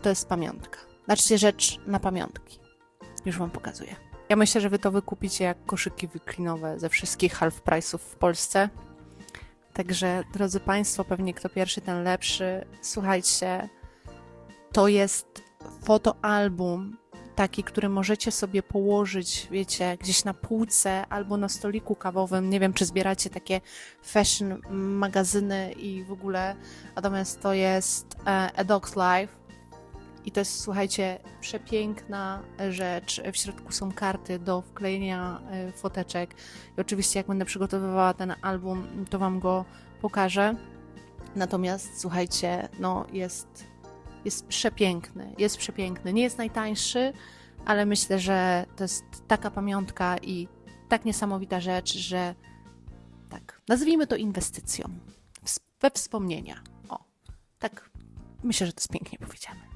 to jest pamiątka. Znaczy rzecz na pamiątki. Już wam pokazuję. Ja myślę, że wy to wykupicie jak koszyki wiklinowe ze wszystkich half price'ów w Polsce. Także, drodzy Państwo, pewnie kto pierwszy, ten lepszy. Słuchajcie, to jest fotoalbum taki, który możecie sobie położyć, wiecie, gdzieś na półce albo na stoliku kawowym. Nie wiem, czy zbieracie takie fashion magazyny i w ogóle. Natomiast to jest e, A Dog's Life. I to jest, słuchajcie, przepiękna rzecz. W środku są karty do wklejenia e, foteczek. I oczywiście, jak będę przygotowywała ten album, to Wam go pokażę. Natomiast, słuchajcie, no jest, jest przepiękny. Jest przepiękny. Nie jest najtańszy, ale myślę, że to jest taka pamiątka i tak niesamowita rzecz, że tak, nazwijmy to inwestycją we wspomnienia. O, tak myślę, że to jest pięknie powiedziane.